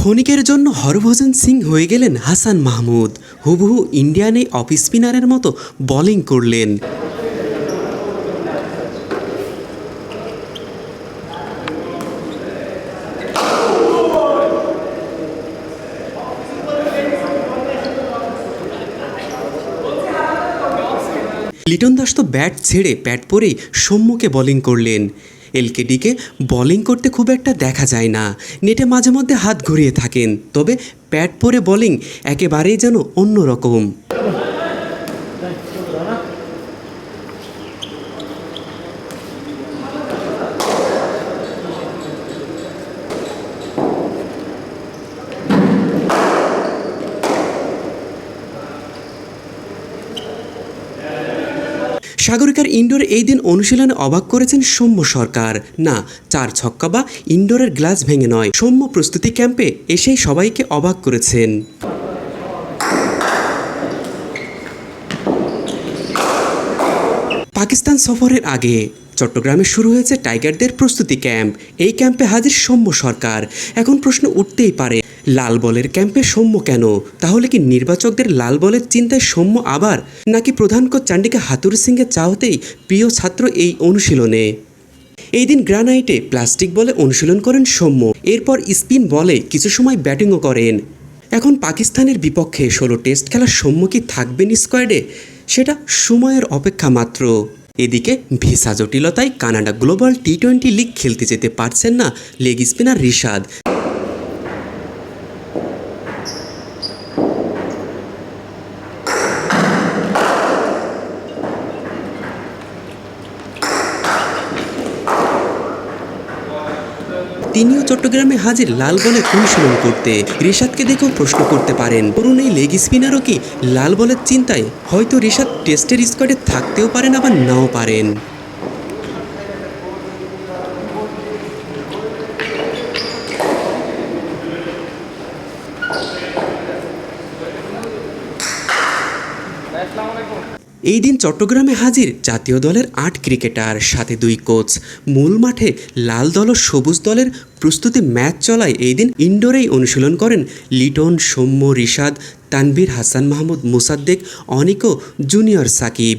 ক্ষণিকের জন্য হরভজন সিং হয়ে গেলেন হাসান মাহমুদ। হুবহু ইন্ডিয়ান এই অফ স্পিনারের মতো বলিং করলেন। লিটন দাস তো ব্যাট ছেড়ে প্যাট পরেই সম্মুখে বোলিং করলেন। এলকেডিকে বোলিং করতে খুব একটা দেখা যায় না। নেটে মাঝে মধ্যে হাত ঘুরিয়ে থাকেন, তবে প্যাট পরে বোলিং একেবারেই যেন অন্যরকম। সাগরিকার ইনডোর এই দিন অনুশীলনে অবাক করেছেন সৌম্য সরকার। না, চার ছক্কা বা ইনডোরের গ্লাস ভেঙে নয়। সৌম্য প্রস্তুতি ক্যাম্পে এসেই সবাইকে অবাক করেছেন। পাকিস্তান সফরের আগে চট্টগ্রামে শুরু হয়েছে টাইগারদের প্রস্তুতি ক্যাম্প। এই ক্যাম্পে হাজির সৌম্য সরকার। এখন প্রশ্ন উঠতেই পারে, লাল বলের ক্যাম্পে সৌম্য কেন? তাহলে কি নির্বাচকদের লাল বলের চিন্তায় সৌম্য আবার? নাকি প্রধান কোচ চান্ডিকা হাতুর সিংয়ের চাওতেই প্রিয় ছাত্র এই অনুশীলনে? এই দিন গ্রানাইটে প্লাস্টিক বলে অনুশীলন করেন সৌম্য। এরপর স্পিন বলে কিছু সময় ব্যাটিংও করেন। এখন পাকিস্তানের বিপক্ষে ষোলো টেস্ট খেলার সৌম্য কি থাকবেন স্কোয়াডে? সেটা সময়ের অপেক্ষা মাত্র। এদিকে ভিসা জটিলতায় Canada global T twenty league খেলতে যেতে পারছেন না লেগ স্পিনার রিশাদ। তিনিও চট্টগ্রামে হাজির লাল বলে অনুশীলন করতে। রিশাদকে দেখেও প্রশ্ন করতে পারেন ধরুন এই লেগ স্পিনারও কি লাল বলের চিন্তায়? হয়তো রিশাদ টেস্টের স্কোয়াডে থাকতেও পারেন আবার নাও পারেন। এই দিন চট্টগ্রামে হাজির জাতীয় দলের আট ক্রিকেটার, সাথে দুই কোচ। মূল মাঠে লাল দল ও সবুজ দলের প্রস্তুতি ম্যাচ চলায় এই দিন ইনডোরেই অনুশীলন করেন Liton, Soumya, Rishad, Tanvir, Hasan Mahmud, Mosaddek, Aniko, junior Shakib.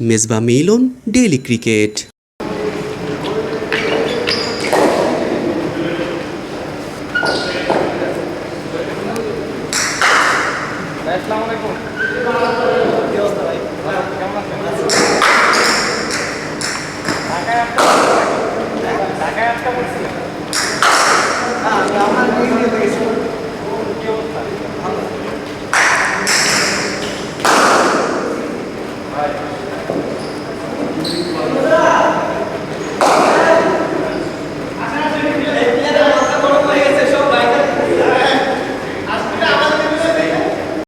Mejba Milon, daily cricket. আসসালামু আলাইকুম। কি অবস্থা ভাই? কেমন আছেন? ঢাকায় আসতে ঢাকায় আসতে বলছিলেন? না, আমি আমার নিয়ে গেছি কি অবস্থা? ভালো। ভাই